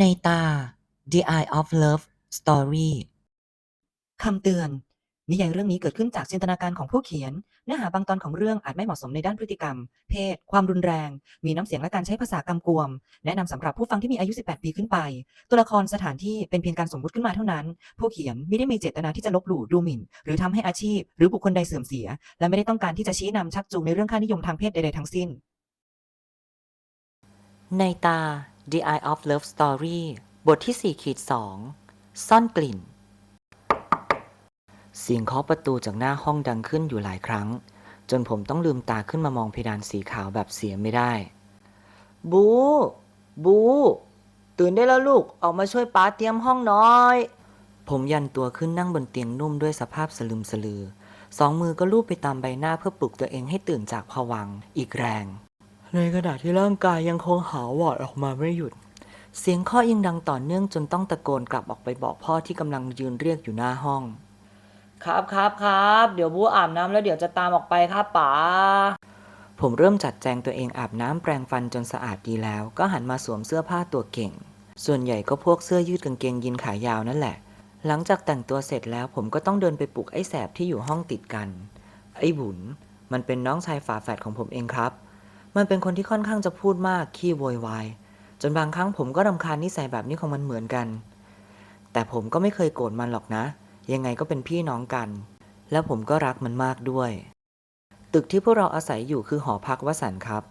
ในตา The Eye of Love Story คำเตือน นิยายเรื่องนี้เกิดขึ้นจากจินตนาการของผู้เขียน เนื้อหาบางตอนของเรื่องอาจไม่เหมาะสมในด้านพฤติกรรม เพศ ความรุนแรง มีน้ำเสียงและการใช้ภาษากำกวม แนะนำสำหรับผู้ฟังที่มีอายุ 18 ปีขึ้นไป ตัวละครสถานที่เป็นเพียงการสมมุติขึ้นมาเท่านั้น ผู้เขียนไม่ได้มีเจตนาที่จะลบหลู่ดูหมิ่น หรือทำให้อาชีพ หรือบุคคลใดเสื่อมเสีย และไม่ได้ต้องการที่จะชี้นำชักจูงในเรื่องค่านิยมทางเพศใดๆทั้งสิ้น ในตา The Eye of Love Story บทที่4ขีด2ซ่อนกลิ่น เสียงเคาะประตูจากหน้าห้องดังขึ้นอยู่หลายครั้ง จนผมต้องลืมตาขึ้นมามองเพดานสีขาวแบบเสียไม่ได้ บู บู ตื่นได้แล้วลูก ออกมาช่วยป้าเตรียมห้องน้อย ผมยันตัวขึ้นนั่งบนเตียงนุ่มด้วยสภาพสลึมสลือ สองมือก็ลูบไปตามใบหน้าเพื่อปลุกตัวเองให้ตื่นจากผวังอีกแรง ในขณะที่ร่างกายยังคงหาวอดออกมาไม่หยุด เสียงเคาะยังดังต่อเนื่องจนต้องตะโกนกลับออกไปบอกพ่อที่กำลังยืนเรียกอยู่หน้าห้อง ครับครับครับเดี๋ยวบูอาบน้ำแล้วเดี๋ยวจะตามออกไปครับป๋าผมเริ่มจัดแจงตัวเองอาบน้ำแปรงฟันจนสะอาดดีแล้ว ก็หันมาสวมเสื้อผ้าตัวเก่ง ส่วนใหญ่ก็พวกเสื้อยืดกางเกงยีนขายาวนั่นแหละ หลังจากแต่งตัวเสร็จแล้วผมก็ต้องเดินไปปลุกไอ้แสบที่อยู่ห้องติดกัน ไอ้บุญมันเป็นน้องชายฝาแฝดของผมเองครับ มันเป็นคนที่ค่อนข้างจะพูดมากขี้โวยวายจนบางครั้งผมก็รำคาญนิสัยแบบนี้ของมันเหมือนกัน แต่ผมก็ไม่เคยโกรธมันหรอกนะ ยังไงก็เป็นพี่น้องกัน แล้วผมก็รักมันมากด้วย ตึกที่พวกเราอาศัยอยู่คือหอพักวสันครับ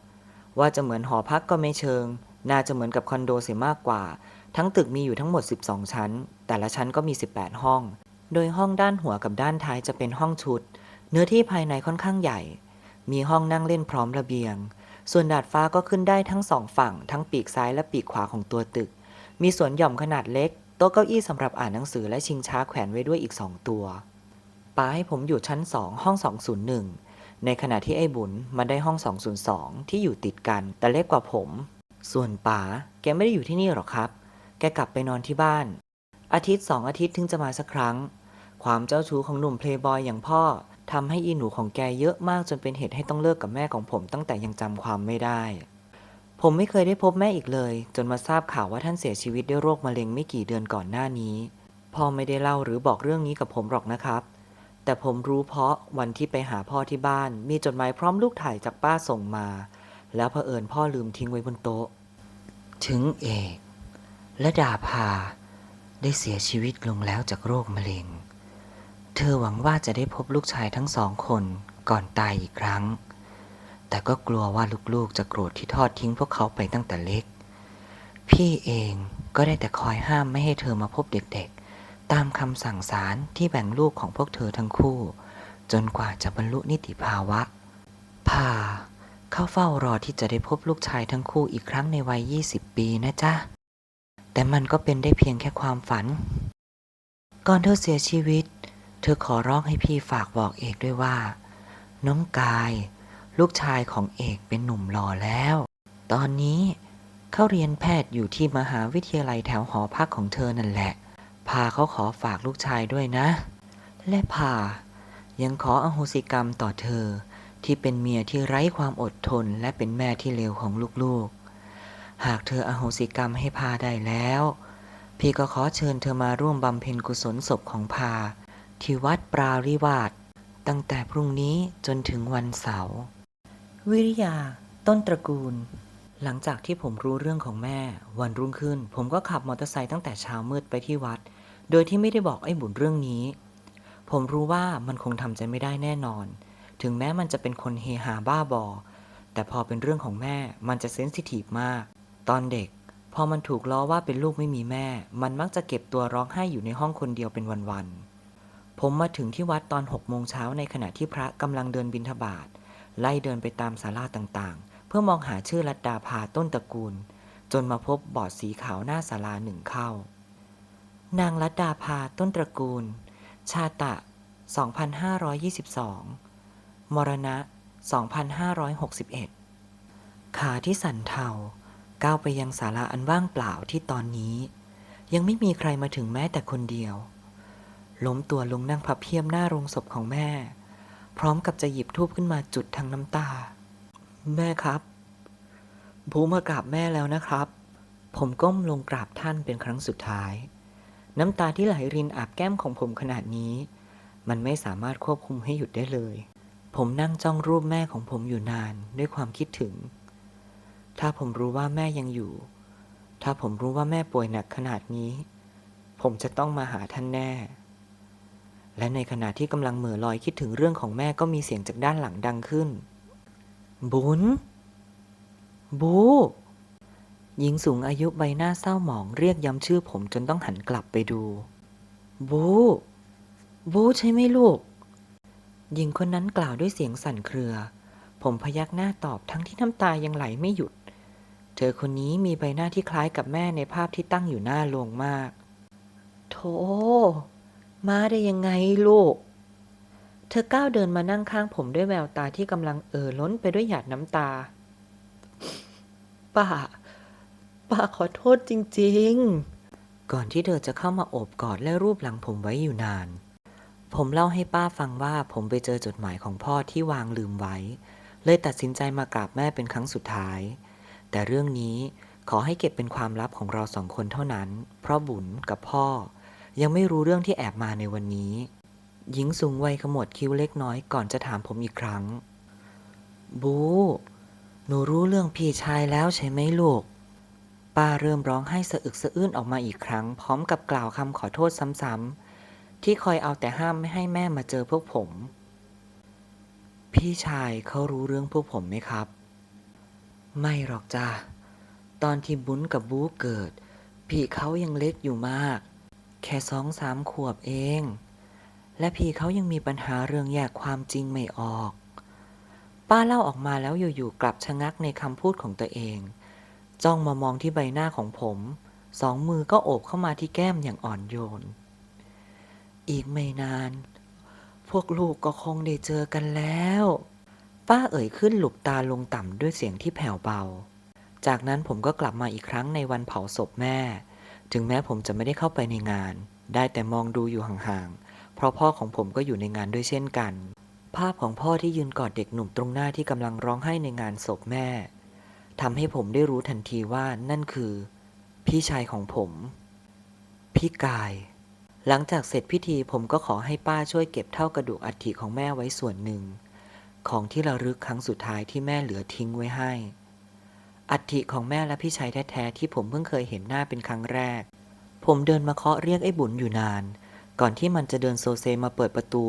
ว่าจะเหมือนหอพักก็ไม่เชิง น่าจะเหมือนกับคอนโดเสียมากกว่า ทั้งตึกมีอยู่ทั้งหมด 12 ชั้น แต่ละชั้นก็มี 18 ห้อง โดยห้องด้านหัวกับด้านท้ายจะเป็นห้องชุด เนื้อที่ภายในค่อนข้างใหญ่ มีห้องนั่งเล่นพร้อมระเบียง ส่วนดาดฟ้าก็ขึ้นได้ทั้งสองฝั่ง ทั้งปีกซ้ายและปีกขวาของตัวตึก มีสวนหย่อมขนาดเล็ก โต๊ะเก้าอี้สำหรับอ่านหนังสือและชิงช้าแขวนไว้ด้วยอีกสองตัวป้าให้ผมอยู่ชั้นสองห้อง 201 ในขณะที่ไอ้บุญมาได้ห้อง 202 ที่อยู่ติดกัน แต่เล็กกว่าผม ส่วนป๋าแกไม่ได้อยู่ที่นี่หรอกครับ แกกลับไปนอนที่บ้าน อาทิตย์สองอาทิตย์ถึงจะมาสักครั้ง ความเจ้าชู้ของหนุ่มเพลย์บอยอย่างพ่อ ทำให้อีหนูของแกเยอะมากจนเป็นเหตุให้ต้องเลิกกับแม่ของผมตั้งแต่ยังจำความไม่ได้ ผมไม่เคยได้พบแม่อีกเลย จนมาทราบข่าวว่าท่านเสียชีวิตด้วยโรคมะเร็งไม่กี่เดือนก่อนหน้านี้ พ่อไม่ได้เล่าหรือบอกเรื่องนี้กับผมหรอกนะครับ แต่ผมรู้เพราะวันที่ไปหาพ่อที่บ้าน มีจดหมายพร้อมรูปถ่ายจากป้าส่งมา แล้วเผอิญพ่อลืมทิ้งไว้บนโต๊ะ ถึงเอกและดาภาได้เสียชีวิตลงแล้วจากโรคมะเร็ง เธอหวังว่าจะได้พบลูกชายทั้งสองคนก่อนตายอีกครั้ง แต่ก็กลัวว่าลูกๆจะโกรธที่ทอดทิ้งพวกเขาไปตั้งแต่เล็ก พี่เองก็ได้แต่คอยห้ามไม่ให้เธอมาพบเด็กๆ ตามคำสั่งศาลที่แบ่งลูกของพวกเธอทั้งคู่ จนกว่าจะบรรลุนิติภาวะ พาเข้าเฝ้ารอที่จะได้พบลูกชายทั้งคู่อีกครั้งในวัย 20 ปีนะจ๊ะ แต่มันก็เป็นได้เพียงแค่ความฝัน ก่อนเธอเสียชีวิต เธอขอร้องให้พี่ฝากบอกเอกด้วยว่า น้องกาย ลูกชายของเอกเป็นหนุ่มหล่อแล้ว ตอนนี้เขาเรียนแพทย์อยู่ที่มหาวิทยาลัยแถวหอพักของเธอนั่นแหละ พาเขาขอฝากลูกชายด้วยนะ และพายังขออโหสิกรรมต่อเธอ ที่เป็นเมียที่ไร้ความอดทนและเป็นแม่ที่เลวของลูกๆ หากเธออโหสิกรรมให้พาได้แล้ว พี่ก็ขอเชิญเธอมาร่วมบำเพ็ญกุศลศพของพา ที่วัดปราริวาสตั้งแต่พรุ่งนี้จนถึงวันเสาร์วิริยา ต้นตระกูล หลังจากที่ผมรู้เรื่องของแม่ วันรุ่งขึ้น ผมก็ขับมอเตอร์ไซค์ตั้งแต่เช้ามืดไปที่วัด โดยที่ไม่ได้บอกไอ้บุญเรื่องนี้ ผมรู้ว่ามันคงทำใจไม่ได้แน่นอน ถึงแม้มันจะเป็นคนเฮฮาบ้าบอ แต่พอเป็นเรื่องของแม่ มันจะเซนซิทีฟมาก ตอนเด็ก พอมันถูกล้อว่าเป็นลูกไม่มีแม่ มันมักจะเก็บตัวร้องไห้อยู่ในห้องคนเดียวเป็นวันๆ ผมมาถึงที่วัดตอน6โมงเช้าในขณะที่พระกำลังเดินบิณฑบาตไล่เดินไปตามศาลาต่างๆ เพื่อมองหาชื่อรัตดาภาต้นตระกูล จนมาพบบอร์ดสีขาวหน้าศาลาหนึ่งเข้า นางรัตดาภาต้นตระกูล ชาตะ 2522 มรณะ 2561 ขาที่สั่นเทาก้าวไปยังศาลาอันว่างเปล่าที่ตอนนี้ ยังไม่มีใครมาถึงแม้แต่คนเดียว ล้มตัวลงนั่งพับเพียบหน้าโรงศพของแม่ พร้อมกับจะหยิบทูบขึ้นมาจุดทั้งน้ำตา แม่ครับบูมากราบแม่แล้วนะครับ ผมก้มลงกราบท่านเป็นครั้งสุดท้าย น้ำตาที่ไหลรินอาบแก้มของผมขนาดนี้ มันไม่สามารถควบคุมให้หยุดได้เลย ผมนั่งจ้องรูปแม่ของผมอยู่นานด้วยความคิดถึง ถ้าผมรู้ว่าแม่ยังอยู่ ถ้าผมรู้ว่าแม่ป่วยหนักขนาดนี้ ผมจะต้องมาหาท่านแน่ และในขณะที่กำลังเหม่อลอยคิดถึงเรื่องของแม่ก็มีเสียงจากด้านหลังดังขึ้น บุญ บู หญิงสูงอายุใบหน้าเศร้าหมองเรียกย้ำชื่อผมจนต้องหันกลับไปดู บู บูใช่ไหมลูก หญิงคนนั้นกล่าวด้วยเสียงสั่นเครือ ผมพยักหน้าตอบทั้งที่น้ำตายังไหลไม่หยุด เธอคนนี้มีใบหน้าที่คล้ายกับแม่ในภาพที่ตั้งอยู่หน้าโลงมาก โธ่ มาได้ยังไงลูก เธอก้าวเดินมานั่งข้างผมด้วยแววตาที่กำลังเอ่อล้นไปด้วยหยาดน้ำตา ป้า ป้าขอโทษจริง ๆ ก่อนที่เธอจะเข้ามาโอบกอดและรูปหลังผมไว้อยู่นาน ผมเล่าให้ป้าฟังว่าผมไปเจอจดหมายของพ่อที่วางลืมไว้ เลยตัดสินใจมากราบแม่เป็นครั้งสุดท้าย แต่เรื่องนี้ขอให้เก็บเป็นความลับของเราสองคนเท่านั้น เพราะบุญกับพ่อ ยังไม่รู้เรื่องที่แอบมาในวันนี้ หญิงสูงวัยขมวดคิ้วเล็กน้อยก่อนจะถามผมอีกครั้ง บู หนูรู้เรื่องพี่ชายแล้วใช่ไหมลูก ป้าเริ่มร้องไห้สะอึกสะอื้นออกมาอีกครั้ง พร้อมกับกล่าวคำขอโทษซ้ำๆที่คอยเอาแต่ห้ามไม่ให้แม่มาเจอพวกผม พี่ชายเขารู้เรื่องพวกผมไหมครับ ไม่หรอกจ้าตอนที่บุญกับบูเกิด พี่เขายังเล็กอยู่มาก แค่สองสามขวบเอง และพี่เขายังมีปัญหาเรื่องแยกความจริงไม่ออก ป้าเล่าออกมาแล้วอยู่ๆกลับชะงักในคำพูดของตัวเอง จ้องมามองที่ใบหน้าของผม สองมือก็โอบเข้ามาที่แก้มอย่างอ่อนโยน อีกไม่นาน พวกลูกก็คงได้เจอกันแล้ว ป้าเอ่ยขึ้นหลุบตาลงต่ำด้วยเสียงที่แผ่วเบา จากนั้นผมก็กลับมาอีกครั้งในวันเผาศพแม่ ถึงแม้ผมจะไม่ได้เข้าไปในงาน ได้แต่มองดูอยู่ห่างๆ เพราะพ่อของผมก็อยู่ในงานด้วยเช่นกัน ภาพของพ่อที่ยืนกอดเด็กหนุ่มตรงหน้าที่กำลังร้องไห้ในงานศพแม่ทำให้ผมได้รู้ทันทีว่านั่นคือ พี่ชายของผม พี่กาย หลังจากเสร็จพิธีผมก็ขอให้ป้าช่วยเก็บเท่ากระดูกอัฐิของแม่ไว้ส่วนหนึ่ง ของที่ระลึกครั้งสุดท้ายที่แม่เหลือทิ้งไว้ให้ อัฐิของแม่และพี่ชายแท้ๆที่ผมเพิ่งเคยเห็นหน้าเป็นครั้งแรก ผมเดินมาเคาะเรียกไอ้บุญอยู่นาน ก่อนที่มันจะเดินโซเซมาเปิดประตู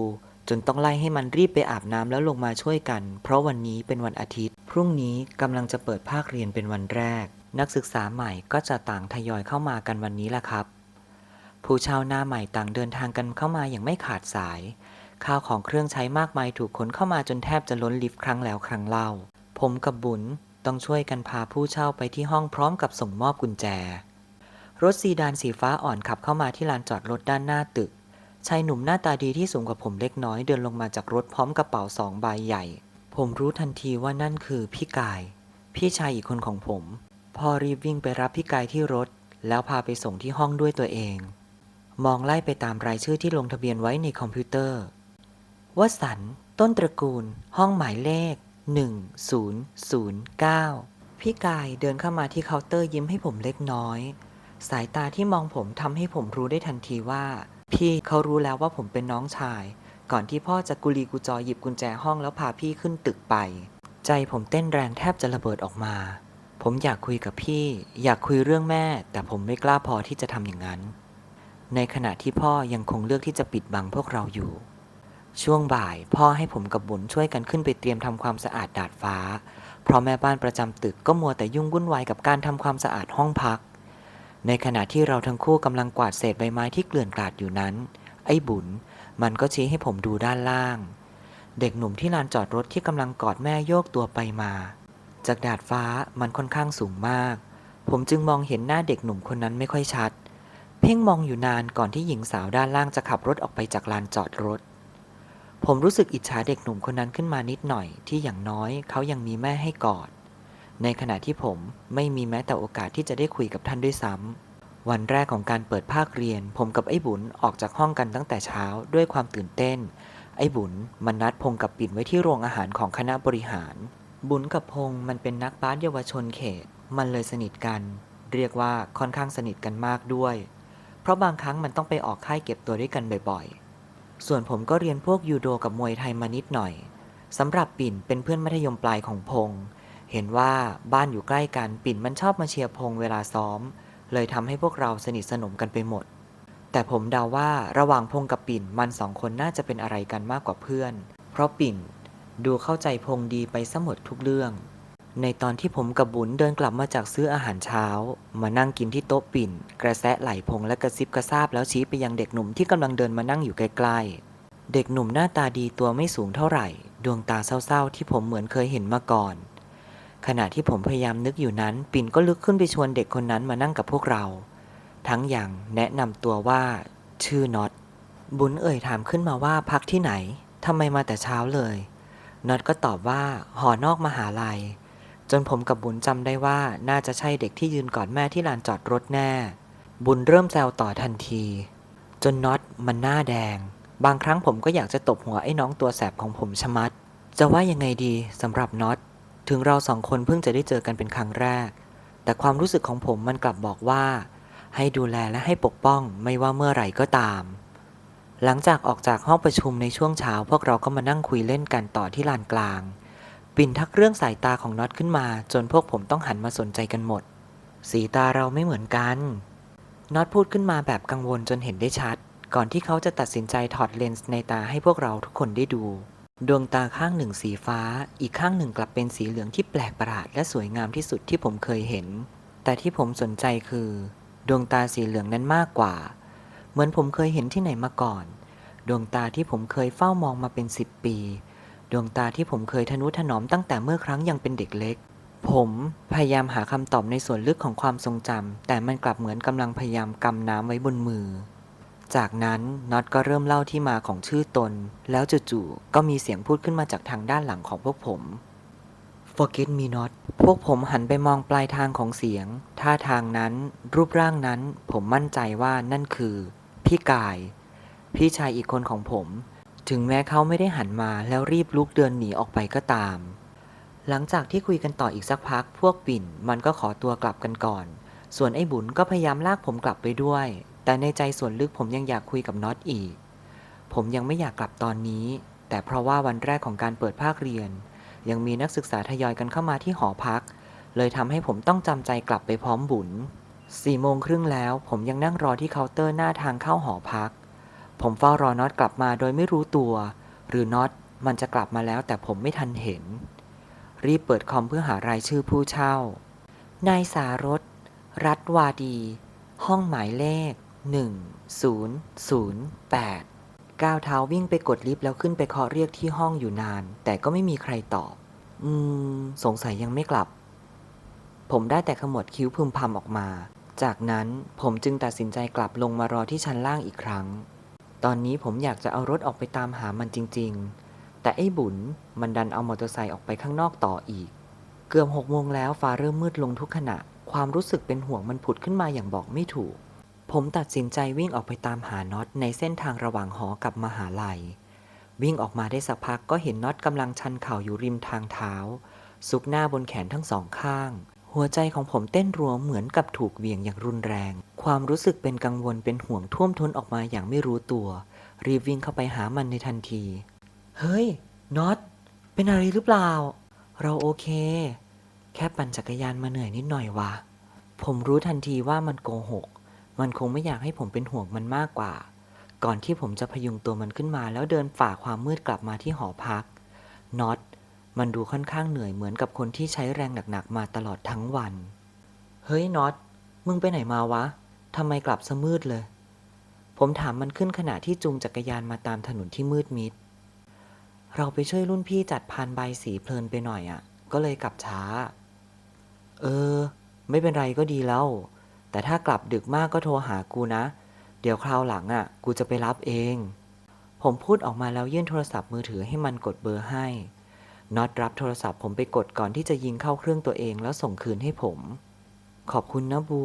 จนต้องไล่ให้มันรีบไปอาบน้ำแล้วลงมาช่วยกัน เพราะวันนี้เป็นวันอาทิตย์ พรุ่งนี้กำลังจะเปิดภาคเรียนเป็นวันแรก นักศึกษาใหม่ก็จะต่างทยอยเข้ามากันวันนี้แหละครับ ผู้ชาหน้าใหม่ต่างเดินทางกันเข้ามาอย่างไม่ขาดสาย ข้าวของเครื่องใช้มากมายถูกขนเข้ามาจนแทบจะล้นลิฟต์ครั้งแล้วครั้งเล่า ผมกับบุญ ต้องช่วยกันพาผู้เช่าไปที่ห้องพร้อมกับส่งมอบกุญแจ รถซีดานสีฟ้าอ่อนขับเข้ามาที่ลานจอดรถด้านหน้าตึก ชายหนุ่มหน้าตาดีที่สูงกว่าผมเล็กน้อยเดินลงมาจากรถพร้อมกระเป๋าสองใบใหญ่ ผมรู้ทันทีว่านั่นคือพี่กาย พี่ชายอีกคนของผม พ่อรีบวิ่งไปรับพี่กายที่รถ แล้วพาไปส่งที่ห้องด้วยตัวเอง มองไล่ไปตามรายชื่อที่ลงทะเบียนไว้ในคอมพิวเตอร์วสันต์ต้นตระกูล ห้องหมายเลข 1009 พี่กายเดินเข้ามาที่เคาน์เตอร์ยิ้มให้ผมเล็กน้อย สายตาที่มองผมทำให้ผมรู้ได้ทันทีว่า พี่เขารู้แล้วว่าผมเป็นน้องชาย ก่อนที่พ่อจะกุลีกุจอหยิบกุญแจห้องแล้วพาพี่ขึ้นตึกไป ใจผมเต้นแรงแทบจะระเบิดออกมา ผมอยากคุยกับพี่ อยากคุยเรื่องแม่ แต่ผมไม่กล้าพอที่จะทำอย่างนั้น ในขณะที่พ่อยังคงเลือกที่จะปิดบังพวกเราอยู่ ช่วงบ่ายพ่อให้ผมกับบุญช่วยกันขึ้นไปเตรียมทำความสะอาดดาดฟ้า เพราะแม่บ้านประจำตึกก็มัวแต่ยุ่งวุ่นวายกับการทำความสะอาดห้องพัก ในขณะที่เราทั้งคู่กำลังกวาดเศษใบไม้ที่เกลื่อนกลาดอยู่นั้น ไอ้บุญมันก็ชี้ให้ผมดูด้านล่าง เด็กหนุ่มที่ลานจอดรถที่กำลังกอดแม่โยกตัวไปมา จากดาดฟ้ามันค่อนข้างสูงมาก ผมจึงมองเห็นหน้าเด็กหนุ่มคนนั้นไม่ค่อยชัด เพ่งมองอยู่นานก่อนที่หญิงสาวด้านล่างจะขับรถออกไปจากลานจอดรถ ผมรู้สึกอิจฉาเด็กหนุ่มคนนั้นขึ้นมานิดหน่อยที่อย่างน้อยเขายังมีแม่ให้กอด ในขณะที่ผมไม่มีแม้แต่โอกาสที่จะได้คุยกับท่านด้วยซ้ำวันแรกของการเปิดภาคเรียน ผมกับไอ้บุญออกจากห้องกันตั้งแต่เช้าด้วยความตื่นเต้น ไอ้บุญมันนัดพงกับปิ่นไว้ที่โรงอาหารของคณะบริหาร บุญกับพงมันเป็นนักบาสเยาวชนเขต มันเลยสนิทกัน เรียกว่าค่อนข้างสนิทกันมากด้วย เพราะบางครั้งมันต้องไปออกค่ายเก็บตัวด้วยกันบ่อยๆ ส่วนผมก็เรียนพวกยูโดกับมวยไทยมานิดหน่อยสำหรับปิ่นเป็นเพื่อนมัธยมปลายของพงษ์เห็นว่าบ้านอยู่ใกล้กันปิ่นมันชอบมาเชียร์พงษ์เวลาซ้อม เลยทำให้พวกเราสนิทสนมกันไปหมด แต่ผมเดาว่าระหว่างพงษ์กับปิ่นมันสองคนน่าจะเป็นอะไรกันมากกว่าเพื่อน เพราะปิ่นดูเข้าใจพงษ์ดีไปซะหมดทุกเรื่อง ในตอนที่ผมกับบุญเดินกลับมาจากซื้ออาหารเช้า มานั่งกินที่โต๊ะปิ่น กระแซะไหลพงและกระซิบกระซาบแล้วชี้ไปยังเด็กหนุ่มที่กำลังเดินมานั่งอยู่ใกล้ๆ เด็กหนุ่มหน้าตาดีตัวไม่สูงเท่าไหร่ ดวงตาเศร้าๆ ที่ผมเหมือนเคยเห็นมาก่อน ขณะที่ผมพยายามนึกอยู่นั้น ปิ่นก็ลุกขึ้นไปชวนเด็กคนนั้นมานั่งกับพวกเรา ทั้งอย่างแนะนำตัวว่า ชื่อน็อตบุญเอ่ยถามขึ้นมาว่าพักที่ไหนทำไมมาแต่เช้าเลยน็อตก็ตอบว่าหอนอกมหาลัย จนผมกับบุญจำได้ว่าน่าจะใช่เด็กที่ยืนกอดแม่ที่ลานจอดรถแน่ บุญเริ่มแซวต่อทันที จนน็อตมันหน้าแดง บางครั้งผมก็อยากจะตบหัวไอ้น้องตัวแสบของผมชะมัด จะว่ายังไงดีสำหรับน็อตถึงเราสองคนเพิ่งจะได้เจอกันเป็นครั้งแรก แต่ความรู้สึกของผมมันกลับบอกว่า ให้ดูแลและให้ปกป้องไม่ว่าเมื่อไหร่ก็ตาม หลังจากออกจากห้องประชุมในช่วงเช้าพวกเราก็มานั่งคุยเล่นกันต่อที่ลานกลาง ปิ่นทักเรื่องสายตาของน็อตขึ้นมา จนพวกผมต้องหันมาสนใจกันหมด สีตาเราไม่เหมือนกัน น็อตพูดขึ้นมาแบบกังวลจนเห็นได้ชัด ก่อนที่เขาจะตัดสินใจถอดเลนส์ในตาให้พวกเราทุกคนได้ดู ดวงตาข้างหนึ่งสีฟ้า อีกข้างหนึ่งกลับเป็นสีเหลืองที่แปลกประหลาดและสวยงามที่สุดที่ผมเคยเห็น แต่ที่ผมสนใจคือ ดวงตาสีเหลืองนั้นมากกว่า เหมือนผมเคยเห็นที่ไหนมาก่อน ดวงตาที่ผมเคยเฝ้ามองมาเป็นสิบปี ดวงตาที่ผมเคยทนุถนอมตั้งแต่เมื่อครั้งยังเป็นเด็กเล็ก ผมพยายามหาคำตอบในส่วนลึกของความทรงจำแต่มันกลับเหมือนกำลังพยายามกำน้ำไว้บนมือ จากนั้นน็อตก็เริ่มเล่าที่มาของชื่อตน แล้วจู่ๆก็มีเสียงพูดขึ้นมาจากทางด้านหลังของพวกผม Forget me not พวกผมหันไปมองปลายทางของเสียง ท่าทางนั้น รูปร่างนั้น ผมมั่นใจว่านั่นคือ พี่กาย พี่ชายอีกคนของผม ถึงแม้เขาไม่ได้หันมาแล้วรีบลุกเดินหนีออกไปก็ตาม หลังจากที่คุยกันต่ออีกสักพัก พวกปิ่นมันก็ขอตัวกลับกันก่อน ส่วนไอ้บุญก็พยายามลากผมกลับไปด้วย แต่ในใจส่วนลึกผมยังอยากคุยกับน็อตอีก ผมยังไม่อยากกลับตอนนี้ แต่เพราะว่าวันแรกของการเปิดภาคเรียน ยังมีนักศึกษาทยอยกันเข้ามาที่หอพัก เลยทำให้ผมต้องจำใจกลับไปพร้อมบุญสี่โมงครึ่งแล้ว ผมยังนั่งรอที่เคาน์เตอร์หน้าทางเข้าหอพัก ผมเฝ้ารอน็อตกลับมาโดยไม่รู้ตัว หรือน็อตมันจะกลับมาแล้วแต่ผมไม่ทันเห็น รีบเปิดคอมเพื่อหารายชื่อผู้เช่า นายสารส รัตวาดี ห้องหมายเลข 1008 ก้าวเท้าวิ่งไปกดลิฟต์แล้วขึ้นไปเคาะเรียกที่ห้องอยู่นาน แต่ก็ไม่มีใครตอบ อืม สงสัยยังไม่กลับ ผมได้แต่ขมวดคิ้วพึมพำออกมา จากนั้นผมจึงตัดสินใจกลับลงมารอที่ชั้นล่างอีกครั้ง ตอนนี้ผมอยากจะเอารถออกไปตามหามันจริง ๆ แต่ไอ้บุญมันดันเอามอเตอร์ไซค์ออกไปข้างนอกต่ออีก เกือบหกโมงแล้วฟ้าเริ่มมืดลงทุกขณะ ความรู้สึกเป็นห่วงมันผุดขึ้นมาอย่างบอกไม่ถูก ผมตัดสินใจวิ่งออกไปตามหาน็อตในเส้นทางระหว่างหอกับมหาลัย วิ่งออกมาได้สักพักก็เห็นน็อตกำลังชันเข่าอยู่ริมทางเท้า ซุกหน้าบนแขนทั้งสองข้าง หัวใจของผมเต้นรัวเหมือนกับถูกเวี่ยงอย่างรุนแรง ความรู้สึกเป็นกังวลเป็นห่วงท่วมท้นออกมาอย่างไม่รู้ตัว รีบวิ่งเข้าไปหามันในทันที เฮ้ยน็อตเป็นอะไรหรือเปล่า เราโอเค แค่ปั่นจักรยานมาเหนื่อยนิดหน่อยวะผมรู้ทันทีว่ามันโกหก มันคงไม่อยากให้ผมเป็นห่วงมันมากกว่า ก่อนที่ผมจะพยุงตัวมันขึ้นมาแล้วเดินฝ่าความมืดกลับมาที่หอพักน็อต มันดูค่อนข้างเหนื่อยเหมือนกับคนที่ใช้แรงหนักๆมาตลอดทั้งวัน เฮ้ยน็อต มึงไปไหนมาวะ ทำไมกลับซะมืดเลย ผมถามมันขึ้นขณะที่จูงจักรยานมาตามถนนที่มืดมิด เราไปช่วยรุ่นพี่จัดพานใบสีเพลินไปหน่อยอะ่ะ ก็เลยกลับช้า เออ ไม่เป็นไรก็ดีแล้ว แต่ถ้ากลับดึกมากก็โทรหากูนะ เดี๋ยวคราวหลังอะ่ะ กูจะไปรับเอง ผมพูดออกมาแล้วยื่นโทรศัพท์มือถือให้มันกดเบอร์ให้ น็อตรับโทรศัพท์ผมไปกดก่อนที่จะยิงเข้าเครื่องตัวเองแล้วส่งคืนให้ผม ขอบคุณนะบู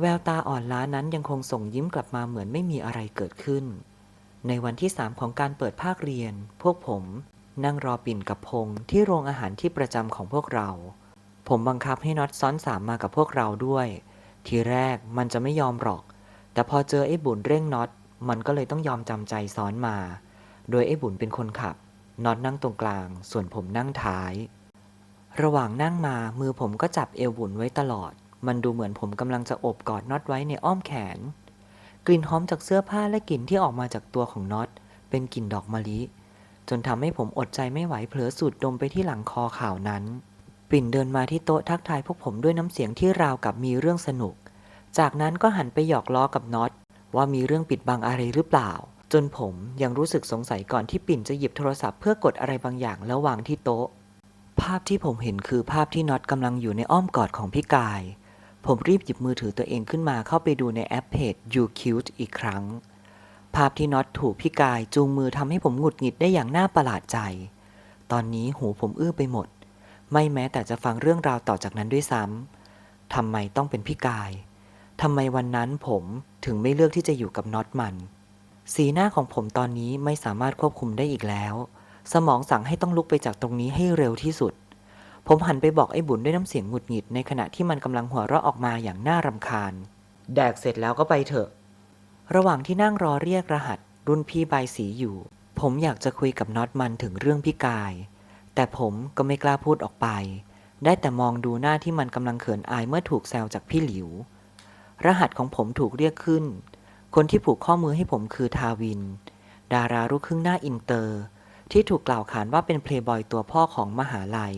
แววตาอ่อนล้านั้นยังคงส่งยิ้มกลับมาเหมือนไม่มีอะไรเกิดขึ้น ในวันที่สามของการเปิดภาคเรียน พวกผมนั่งรอปิ่นกับพงษ์ที่โรงอาหารที่ประจำของพวกเรา ผมบังคับให้น็อตซ้อนสามมากับพวกเราด้วย ทีแรกมันจะไม่ยอมหรอก แต่พอเจอไอ้บุญเร่งน็อต มันก็เลยต้องยอมจำใจซ้อนมา โดยไอ้บุญเป็นคนขับ น็อตนั่งตรงกลาง ส่วนผมนั่งท้าย ระหว่างนั่งมามือผมก็จับเอวบุญไว้ตลอด มันดูเหมือนผมกำลังจะอบกอดน็อตไว้ในอ้อมแขน กลิ่นหอมจากเสื้อผ้าและกลิ่นที่ออกมาจากตัวของน็อต เป็นกลิ่นดอกมะลิ จนทำให้ผมอดใจไม่ไหวเผลอสูดดมไปที่หลังคอข่าวนั้น ปิ่นเดินมาที่โต๊ะทักทายพวกผมด้วยน้ำเสียงที่ราวกับมีเรื่องสนุก จากนั้นก็หันไปหยอกล้อกับน็อตว่ามีเรื่องปิดบังอะไรหรือเปล่า นผมยังรู้สึกสงสัยก่อนที่ปิ่นจะหยิบโทรศัพท์เพื่อกดอะไรบางอย่างแล้ววางที่โต๊ะ ภาพที่ผมเห็นคือภาพที่น็อตกำลังอยู่ในอ้อมกอดของพี่กาย ผมรีบหยิบมือถือตัวเองขึ้นมาเข้าไปดูในแอปเพจ You Cute อีกครั้ง ภาพที่น็อตถูกพี่กายจูงมือทำให้ผมหงุดหงิดได้อย่างน่าประหลาดใจ ตอนนี้หูผมอื้อไปหมด ไม่แม้แต่จะฟังเรื่องราวต่อจากนั้นด้วยซ้ำทำไมต้องเป็นพี่กายทำไมวันนั้นผมถึงไม่เลือกที่จะอยู่กับน็อตมัน สีหน้าของผมตอนนี้ไม่สามารถควบคุมได้อีกแล้ว สมองสั่งให้ต้องลุกไปจากตรงนี้ให้เร็วที่สุด ผมหันไปบอกไอ้บุญด้วยน้ำเสียงหงุดหงิดในขณะที่มันกำลังหัวเราะออกมาอย่างน่ารำคาญ แดกเสร็จแล้วก็ไปเถอะ ระหว่างที่นั่งรอเรียกรหัส รุ่นพี่ใบสีอยู่ ผมอยากจะคุยกับน็อตมันถึงเรื่องพี่กาย แต่ผมก็ไม่กล้าพูดออกไป ได้แต่มองดูหน้าที่มันกำลังเขินอายเมื่อถูกแซวจากพี่หลิว รหัสของผมถูกเรียกขึ้น คนที่ผูกข้อมือให้ผมคือทาวิน ดาราลูกครึ่งหน้าอินเตอร์ ที่ถูกกล่าวขานว่าเป็นเพลย์บอยตัวพ่อของมหาลัย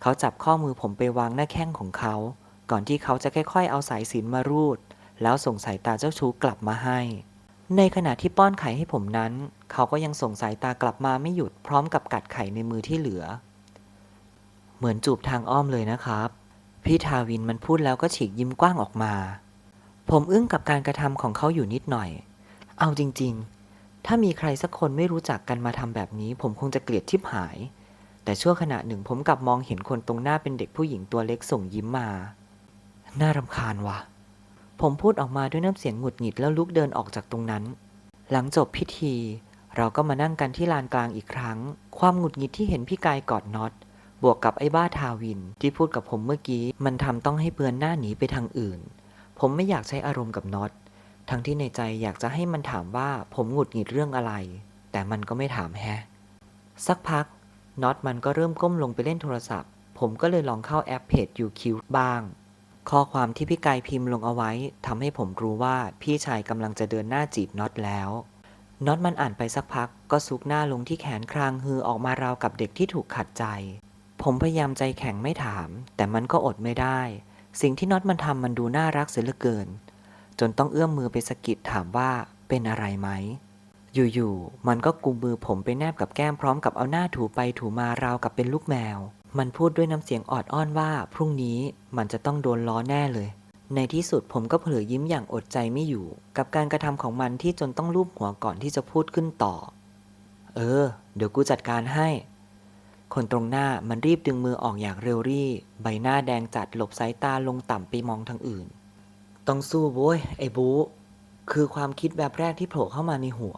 เขาจับข้อมือผมไปวางหน้าแข้งของเขา ก่อนที่เขาจะค่อยๆ เอาสายสินมารูด แล้วส่งสายตาเจ้าชู้กลับมาให้ ในขณะที่ป้อนไข่ให้ผมนั้น เขาก็ยังส่งสายตากลับมาไม่หยุดพร้อมกับกัดไข่ในมือที่เหลือ เหมือนจูบทางอ้อมเลยนะครับ พี่ทาวินมันพูดแล้วก็ฉีกยิ้มกว้างออกมา ผมอึ้งกับการกระทำของเขาอยู่นิดหน่อย เอาจริง ๆ ถ้ามีใครสักคนไม่รู้จักกันมาทำแบบนี้ ผมคงจะเกลียดทิบหาย แต่ชั่วขณะหนึ่งผมกลับมองเห็นคนตรงหน้าเป็นเด็กผู้หญิงตัวเล็กส่งยิ้มมา น่ารำคาญว่ะ ผมพูดออกมาด้วยน้ำเสียงหงุดหงิดแล้วลุกเดินออกจากตรงนั้น หลังจบพิธี เราก็มานั่งกันที่ลานกลางอีกครั้ง ความหงุดหงิดที่เห็นพี่กายกอดน็อตบวกกับไอ้บ้าทาวินที่พูดกับผมเมื่อกี้ มันทำต้องให้เบือนหน้าหนีไปทางอื่น ผมไม่อยากใช้อารมณ์กับน็อต ทั้งที่ในใจอยากจะให้มันถามว่าผมหงุดหงิดเรื่องอะไร แต่มันก็ไม่ถามแฮะ สักพักน็อตมันก็เริ่มก้มลงไปเล่นโทรศัพท์ ผมก็เลยลองเข้าแอปเพจ UQ บ้าง ข้อความที่พี่กายพิมพ์ลงเอาไว้ทำให้ผมรู้ว่าพี่ชายกำลังจะเดินหน้าจีบน็อตแล้วน็อตมันอ่านไปสักพักก็ซุกหน้าลงที่แขนครางฮือออกมาราวกับเด็กที่ถูกขัดใจ ผมพยายามใจแข็งไม่ถาม แต่มันก็อดไม่ได้ สิ่งที่น็อตมันทำมันดูน่ารักเสียเหลือเกิน จนต้องเอื้อมมือไปสะกิดถามว่าเป็นอะไรไหม อยู่ๆ มันก็กุมมือผมไปแนบกับแก้มพร้อมกับเอาหน้าถูไปถูมาราวกับเป็นลูกแมว มันพูดด้วยน้ำเสียงออดอ้อนว่า พรุ่งนี้มันจะต้องโดนล้อแน่เลย ในที่สุดผมก็เผลอยิ้มอย่างอดใจไม่อยู่ กับการกระทำของมันที่จนต้องลูบหัวก่อนที่จะพูดขึ้นต่อ เออ เดี๋ยวกูจัดการให้ คนตรงหน้ามันรีบดึงมือออกอย่างเร็วรี่ ใบหน้าแดงจัดหลบสายตาลงต่ำไปมองทางอื่น ต้องสู้โว้ยไอ้บูคือความคิดแบบแรกที่โผล่เข้ามาในหัว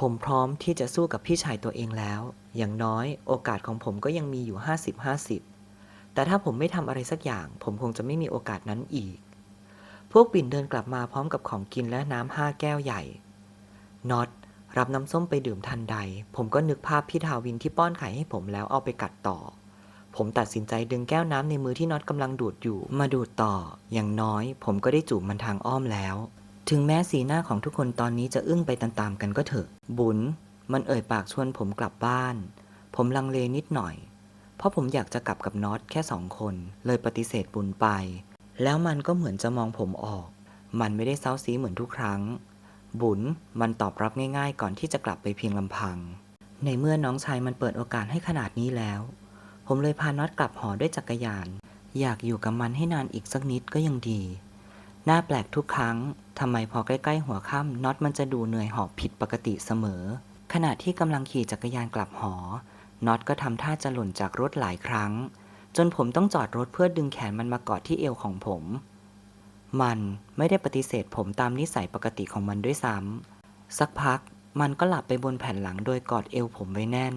ผมพร้อมที่จะสู้กับพี่ชายตัวเองแล้ว อย่างน้อยโอกาสของผมก็ยังมีอยู่ 50-50 แต่ถ้าผมไม่ทำอะไรสักอย่าง ผมคงจะไม่มีโอกาสนั้นอีก พวกปิ่นเดินกลับมาพร้อมกับของกินและน้ำห้าแก้วใหญ่น็อต รับน้ำส้มไปดื่มทันใด ผมก็นึกภาพพี่ทาวินที่ป้อนไข่ให้ผมแล้วเอาไปกัดต่อ ผมตัดสินใจดึงแก้วน้ำในมือที่น็อตกำลังดูดอยู่ มาดูดต่อ อย่างน้อย ผมก็ได้จูบมันทางอ้อมแล้ว ถึงแม้สีหน้าของทุกคนตอนนี้จะอึ้งไปตามๆกันก็เถอะ บุญ มันเอ่ยปากชวนผมกลับบ้าน ผมลังเลนิดหน่อย เพราะผมอยากจะกลับกับน็อตแค่สองคน เลยปฏิเสธบุญไป แล้วมันก็เหมือนจะมองผมออก มันไม่ได้เซาซีเหมือนทุกครั้ง บุญมันตอบรับง่ายๆ ก่อนที่จะกลับไปเพียงลำพัง ในเมื่อน้องชายมันเปิดโอกาสให้ขนาดนี้แล้ว ผมเลยพาน็อตกลับหอด้วยจักรยาน อยากอยู่กับมันให้นานอีกสักนิดก็ยังดี น่าแปลกทุกครั้งทำไมพอใกล้ๆหัวค่ำน็อตมันจะดูเหนื่อยหอบผิดปกติเสมอ ขณะที่กำลังขี่จักรยานกลับหอ น็อตก็ทำท่าจะหล่นจากรถหลายครั้ง จนผมต้องจอดรถเพื่อดึงแขนมันมากอดที่เอวของผม มันไม่ได้ปฏิเสธผมตามนิสัยปกติของมันด้วยซ้ำสักพักมันก็หลับไปบนแผ่นหลังโดยกอดเอวผมไว้แน่น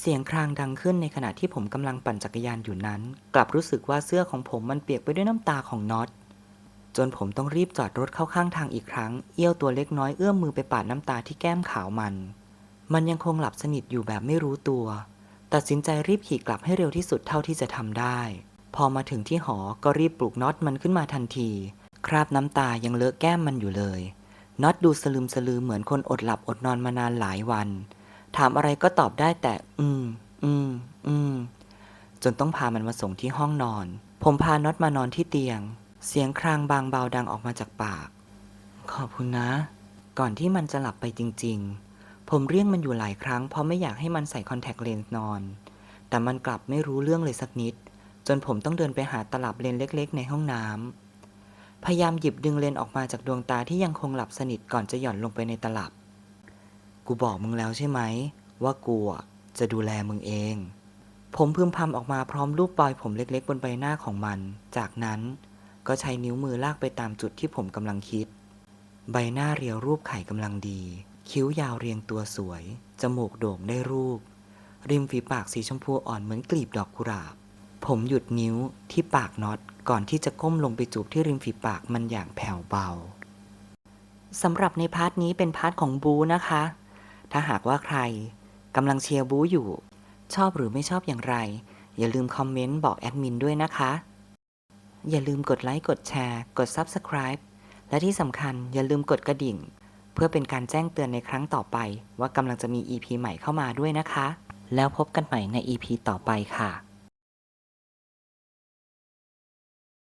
สสียงครางดังขึ้นในขณะที่ผมกำลังปั่นจักรยานอยู่นั้น กลับรู้สึกว่าเสื้อของผมมันเปียกไปด้วยน้ำตาของน็อตจนผมต้องรีบจอดรถเข้าข้างทางอีกครั้ง เอี้ยวตัวเล็กน้อยเอื้อมมือไปปาดน้ำตาที่แก้มขาวมัน มันยังคงหลับสนิทอยู่แบบไม่รู้ตัว ตัดสินใจรีบขี่กลับให้เร็วที่สุดเท่าที่จะทำได้ พอมาถึงที่หอก็รีบปลุกน็อตมันขึ้นมาทันที คราบน้ำตายังเลอะแก้มมันอยู่เลยน็อตดูสลืมสลือเหมือนคนอดหลับอดนอนมานานหลายวัน ถามอะไรก็ตอบได้แต่ อืม อืม อืม จนต้องพามันมาส่งที่ห้องนอน ผมพาน็อตมานอนที่เตียง เสียงครางบางเบาดังออกมาจากปาก ขอบคุณนะ ก่อนที่มันจะหลับไปจริง ๆ ผมเรียกมันอยู่หลายครั้งเพราะไม่อยากให้มันใส่คอนแทคเลนส์นอน แต่มันกลับไม่รู้เรื่องเลยสักนิด จนผมต้องเดินไปหาตลับเลนเล็กๆ ในห้องน้ำ พยายามหยิบดึงเลนออกมาจากดวงตาที่ยังคงหลับสนิทก่อนจะหย่อนลงไปในตลับ กูบอกมึงแล้วใช่ไหม ว่ากูอะจะดูแลมึงเอง ผมพึมพำออกมาพร้อมรูปปลอยผมเล็กๆ บนใบหน้าของมัน จากนั้นก็ใช้นิ้วมือลากไปตามจุดที่ผมกำลังคิด ใบหน้าเรียวรูปไข่กำลังดี คิ้วยาวเรียงตัวสวย จมูกโด่งได้รูป ริมฝีปากสีชมพูอ่อนเหมือนกลีบดอกกุหลาบ ผมหยุดนิ้วที่ปากน็อตก่อนที่จะก้มลงไปจูบที่ริมฝีปากมันอย่างแผ่วเบาสำหรับในพาร์ทนี้เป็นพาร์ทของบูนะคะ ถ้าหากว่าใครกำลังเชียร์บูอยู่ ชอบหรือไม่ชอบอย่างไร อย่าลืมคอมเมนต์บอกแอดมินด้วยนะคะ อย่าลืมกดไลค์กดแชร์ กด Subscribe และที่สำคัญอย่าลืมกดกระดิ่ง เพื่อเป็นการแจ้งเตือนในครั้งต่อไป ว่ากำลังจะมี EP ใหม่เข้ามาด้วยนะคะ แล้วพบกันใหม่ใน EP ต่อไปค่ะ